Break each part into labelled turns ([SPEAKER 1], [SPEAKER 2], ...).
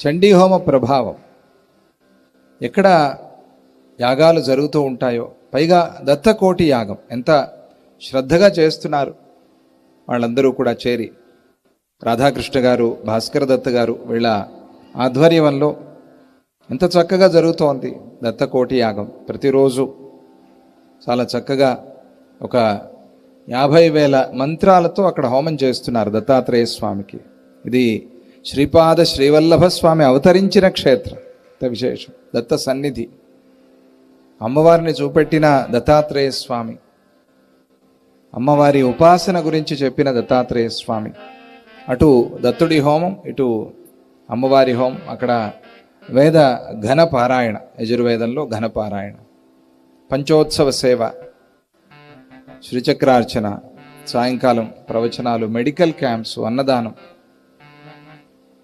[SPEAKER 1] చండీహోమ ప్రభావం. ఎక్కడ యాగాలు జరుగుతూ ఉంటాయో పైగా దత్తకోటి యాగం ఎంత శ్రద్ధగా చేస్తున్నారు వాళ్ళందరూ కూడా చేరి. రాధాకృష్ణ గారు భాస్కర దత్త గారు వీళ్ళ ఆధ్వర్యంలో ఎంత చక్కగా జరుగుతోంది దత్తకోటి యాగం. ప్రతిరోజు చాలా చక్కగా ఒక యాభై వేల మంత్రాలతో అక్కడ హోమం చేస్తున్నారు దత్తాత్రేయ స్వామికి. ఇది శ్రీపాద శ్రీవల్లభ స్వామి అవతరించిన క్షేత్రం. విశేషం. దత్త సన్నిధి. అమ్మవారిని చూపెట్టిన దత్తాత్రేయ స్వామి. అమ్మవారి ఉపాసన గురించి చెప్పిన దత్తాత్రేయ స్వామి. అటు దత్తుడి హోమం ఇటు అమ్మవారి హోమం. అక్కడ వేద ఘన పారాయణ యజుర్వేదంలో ఘన పారాయణ పంచోత్సవ సేవ శ్రీచక్రార్చన సాయంకాలం ప్రవచనాలు మెడికల్ క్యాంప్స్ అన్నదానం.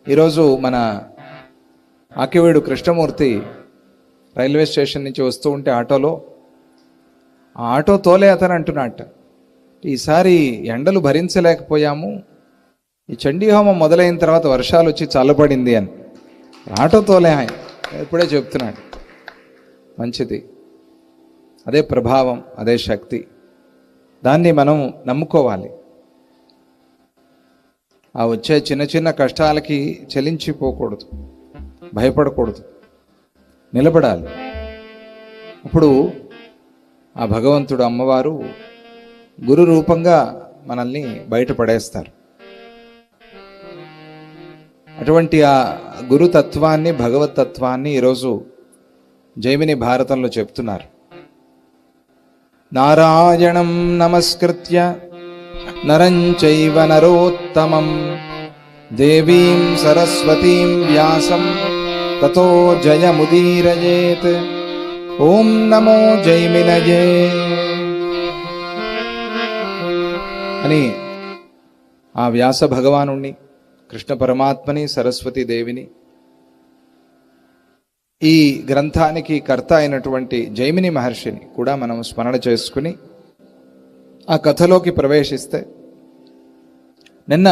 [SPEAKER 1] ఈరోజు మన ఆకివేడు కృష్ణమూర్తి రైల్వే స్టేషన్ నుంచి వస్తూ ఉంటే ఆటోలో ఆ ఆటో తోలే అతను అంటున్నట్ట ఈసారి ఎండలు భరించలేకపోయాము ఈ చండీహోమం మొదలైన తర్వాత వర్షాలు వచ్చి చల్లబడింది అని. ఆటో తోలే ఆయన ఇప్పుడే చెప్తున్నాడు. మంచిది. అదే ప్రభావం అదే శక్తి. దాన్ని మనం నమ్ముకోవాలి. ఆ వచ్చే చిన్న చిన్న కష్టాలకి చెలించిపోకూడదు. భయపడకూడదు. నిలబడాలి. అప్పుడు ఆ భగవంతుడు అమ్మవారు గురు రూపంగా మనల్ని బయటపడేస్తారు అటువంటి ఆ గురుతత్వాన్ని భగవతత్వాన్ని ఈరోజు జైమిని భారతంలో చెప్తున్నారు. నారాయణం నమస్కృత్య నరంచైవ నరోత్తమం. దేవీం సరస్వతీం వ్యాసం. తతో జయముదీరయేత్. ఓం నమో జైమినయే. అని ఆ వ్యాస భగవానుణ్ణి కృష్ణ పరమాత్మని సరస్వతి దేవిని ఈ గ్రంథానికి కర్త అయినటువంటి జైమిని మహర్షిని కూడా మనం స్మరణ చేసుకుని ఆ కథలోకి ప్రవేశిస్తే నిన్న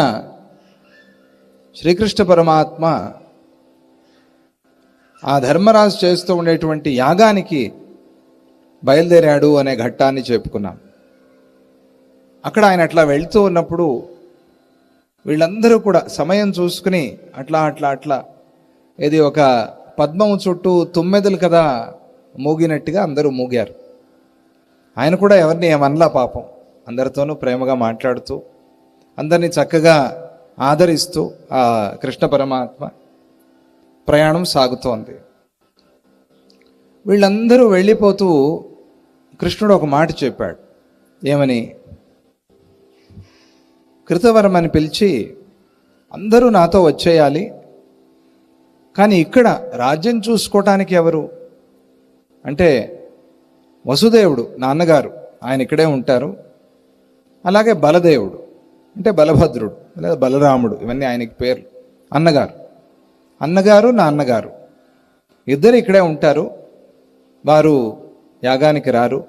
[SPEAKER 1] శ్రీకృష్ణ పరమాత్మ ఆ ధర్మరాజు చేస్తూ ఉండేటువంటి యాగానికి బయలుదేరాడు అనే ఘట్టాన్ని చెప్పుకున్నాం. అక్కడ ఆయన అట్లా వెళ్తూ ఉన్నప్పుడు వీళ్ళందరూ కూడా సమయం చూసుకుని అట్లా అట్లా అట్లా ఇది ఒక పద్మం చుట్టూ తుమ్మెదలు కదా మూగినట్టుగా అందరూ మూగారు. ఆయన కూడా ఎవరిని ఏమనలా పాపం. అందరితోనూ ప్రేమగా మాట్లాడుతూ అందరినీ చక్కగా ఆదరిస్తూ ఆ కృష్ణ పరమాత్మ ప్రయాణం సాగుతోంది. వీళ్ళందరూ వెళ్ళిపోతూ కృష్ణుడు ఒక మాట చెప్పాడు. ఏమని? కృతవరమని పిలిచి అందరూ నాతో వచ్చేయాలి కానీ ఇక్కడ రాజ్యం చూసుకోవటానికి ఎవరు? అంటే వసుదేవుడు నాన్నగారు ఆయన ఇక్కడే ఉంటారు. అలాగే బలదేవుడు అంటే బలభద్రుడు లేదా బలరాముడు ఇవన్నీ ఆయనకి పేర్లు. అన్నగారు. అన్నగారు నాన్నగారు ఇద్దరు ఇక్కడే ఉంటారు. వారు యాగానికి రారు.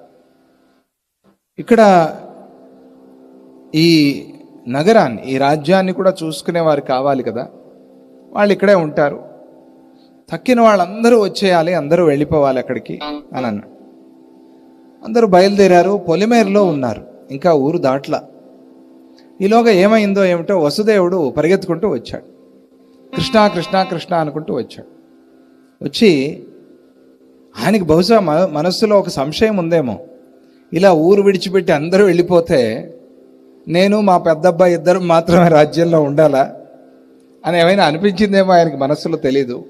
[SPEAKER 1] ఇక్కడ ఈ నగరాన్ని ఈ రాజ్యాన్ని కూడా చూసుకునే వారు కావాలి కదా. వాళ్ళు ఇక్కడే ఉంటారు. తక్కిన వాళ్ళందరూ వచ్చేయాలి అందరూ వెళ్ళిపోవాలి అక్కడికి అని అన్నాడు. అందరూ బయలుదేరారు పొలిమేరలో ఉన్నారు. ఇంకా ఊరు దాట్ల. ఈలోగా ఏమైందో ఏమిటో వసుదేవుడు పరిగెత్తుకుంటూ వచ్చాడు. కృష్ణ కృష్ణ కృష్ణ అనుకుంటూ వచ్చాడు. వచ్చి ఆయనకి బహుశా మనస్సులో ఒక సంశయం ఉందేమో. ఇలా ఊరు విడిచిపెట్టి అందరూ వెళ్ళిపోతే నేను మా పెద్దబ్బాయి ఇద్దరు మాత్రమే రాజ్యంలో ఉండాలా? అని ఏమైనా అనిపించిందేమో ఆయనకి మనస్సులో తెలీదు.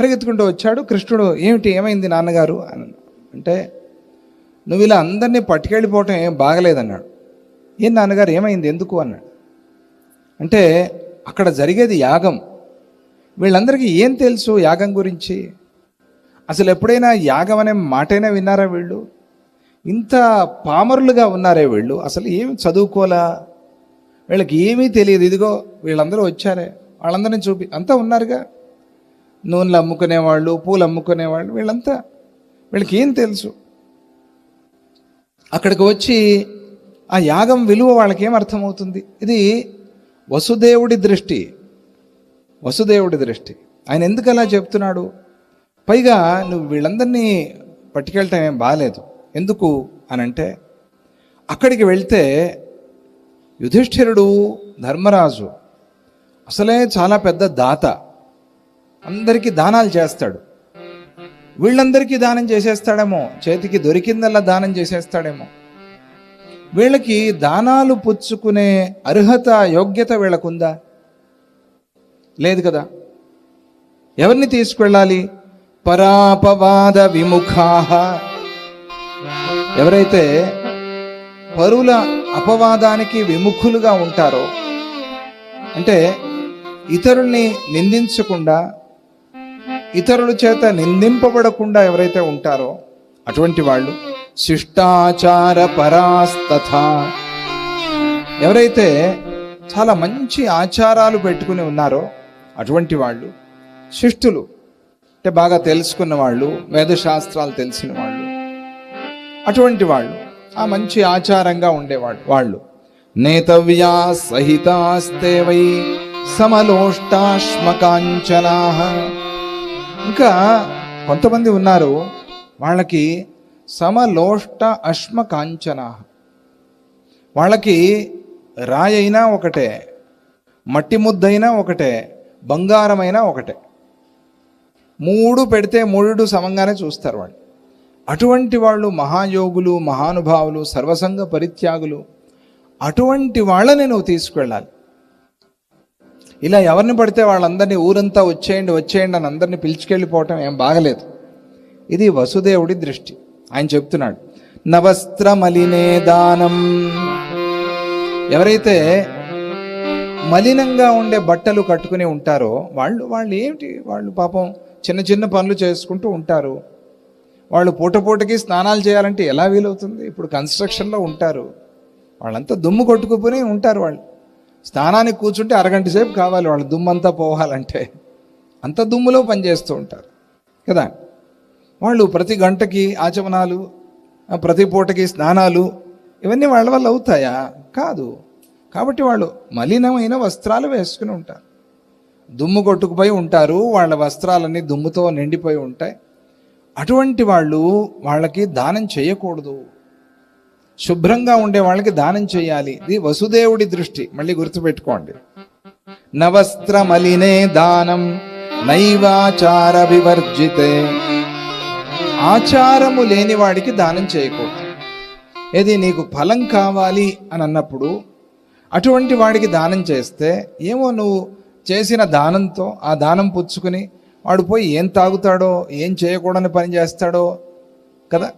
[SPEAKER 1] పరిగెత్తుకుంటూ వచ్చాడు. కృష్ణుడు ఏమిటి? ఏమైంది నాన్నగారు? అని అంటే నువ్వు ఇలా అందరినీ పట్టుకెళ్ళిపోవటం ఏం బాగలేదన్నాడు. ఏం నాన్నగారు? ఏమైంది? ఎందుకు? అన్నాడు. అంటే అక్కడ జరిగేది యాగం. వీళ్ళందరికీ ఏం తెలుసు యాగం గురించి? అసలు ఎప్పుడైనా యాగం అనే మాటైనా విన్నారా వీళ్ళు? ఇంత పామరులుగా ఉన్నారే వీళ్ళు? అసలు ఏమి చదువుకోలా వీళ్ళకి ఏమీ తెలియదు. ఇదిగో వీళ్ళందరూ వచ్చారే. వాళ్ళందరినీ చూపి అంతా ఉన్నారుగా? నూనెలు అమ్ముకునేవాళ్ళు పూలు అమ్ముకునేవాళ్ళు వీళ్ళంతా? వీళ్ళకి ఏం తెలుసు? అక్కడికి వచ్చి ఆ యాగం విలువ వాళ్ళకేం అర్థమవుతుంది? ఇది వసుదేవుడి దృష్టి. వసుదేవుడి దృష్టి. ఆయన ఎందుకు అలా చెప్తున్నాడు? పైగా నువ్వు వీళ్ళందరినీ పట్టుకెళ్ళటం ఏం బాగాలేదు ఎందుకు అనంటే అక్కడికి వెళ్తే యుధిష్ఠిరుడు ధర్మరాజు అసలే చాలా పెద్ద దాత. అందరికీ దానాలు చేస్తాడు. వీళ్ళందరికీ దానం చేసేస్తాడేమో. చేతికి దొరికిందల్లా దానం చేసేస్తాడేమో. వీళ్ళకి దానాలు పుచ్చుకునే అర్హత యోగ్యత వీళ్ళకుందా? లేదు కదా. ఎవరిని తీసుకెళ్ళాలి? పరాపవాద విముఖాహ ఎవరైతే పరుల అపవాదానికి విముఖులుగా ఉంటారో అంటే ఇతరుల్ని నిందించకుండా ఇతరుల చేత నిందింపబడకుండా ఎవరైతే ఉంటారో అటువంటి వాళ్ళు శిష్టాచార పరాస్తథ. ఎవరైతే చాలా మంచి ఆచారాలు పెట్టుకుని ఉన్నారో అటువంటి వాళ్ళు శిష్టులు అంటే బాగా తెలుసుకున్న వాళ్ళు వేదశాస్త్రాలు తెలిసిన వాళ్ళు అటువంటి వాళ్ళు ఆ మంచి ఆచారంగా ఉండేవాళ్ళు వాళ్ళు నేతవ్యా సహితాస్తే వై సమలోష్టాశ్మకాంచనా ఇంకా కొంతమంది ఉన్నారు వాళ్ళకి సమలోష్ట అశ్మ కాంచన వాళ్ళకి రాయైనా ఒకటే మట్టి ముద్దైనా ఒకటే బంగారమైనా ఒకటే. మూడు పెడితే మూడు సమంగానే చూస్తారు వాళ్ళు. అటువంటి వాళ్ళు మహాయోగులు మహానుభావులు సర్వసంగ పరిత్యాగులు అటువంటి వాళ్ళని నువ్వు తీసుకెళ్ళాలి. ఇలా ఎవరిని పడితే వాళ్ళందరినీ ఊరంతా వచ్చేయండి వచ్చేయండి అని అందరినీ పిలుచుకెళ్ళిపోవటం ఏం బాగలేదు. ఇది వసుదేవుడి దృష్టి. ఆయన చెప్తున్నాడు నవస్త్రమలినే దానం. ఎవరైతే మలినంగా ఉండే బట్టలు కట్టుకుని ఉంటారో వాళ్ళు వాళ్ళు ఏమిటి? వాళ్ళు పాపం చిన్న చిన్న పనులు చేసుకుంటూ ఉంటారు. వాళ్ళు పూట పూటకి స్నానాలు చేయాలంటే ఎలా వీలవుతుంది? ఇప్పుడు కన్స్ట్రక్షన్లో ఉంటారు. వాళ్ళంతా దుమ్ము కొట్టుకుపోయి ఉంటారు వాళ్ళు. స్నానానికి కూర్చుంటే అరగంట సేపు కావాలి వాళ్ళు దుమ్మంతా పోవాలంటే. అంత దుమ్ములో పనిచేస్తూ ఉంటారు. కదా? వాళ్ళు ప్రతి గంటకి ఆచమనాలు ప్రతి పూటకి స్నానాలు ఇవన్నీ వాళ్ళ వల్ల అవుతాయా? కాదు. కాబట్టి వాళ్ళు మలినమైన వస్త్రాలు వేసుకుని ఉంటారు. దుమ్ము కొట్టుకుపోయి ఉంటారు వాళ్ళ వస్త్రాలన్నీ దుమ్ముతో నిండిపోయి ఉంటాయి. అటువంటి వాళ్ళు వాళ్ళకి దానం చేయకూడదు. శుభ్రంగా ఉండే వాళ్ళకి దానం చేయాలి. ఇది వసుదేవుడి దృష్టి. మళ్ళీ గుర్తుపెట్టుకోండి. నవస్త్రమలినే దానం నైవాచార వివర్జితే ఆచారము లేని వాడికి దానం చేయకూడదు. ఏది నీకు ఫలం కావాలి అని అన్నప్పుడు అటువంటి వాడికి దానం చేస్తే ఏమో నువ్వు చేసిన దానంతో ఆ దానం పుచ్చుకుని వాడు పోయి ఏం తాగుతాడో ఏం చేయకూడని పని చేస్తాడో కదా?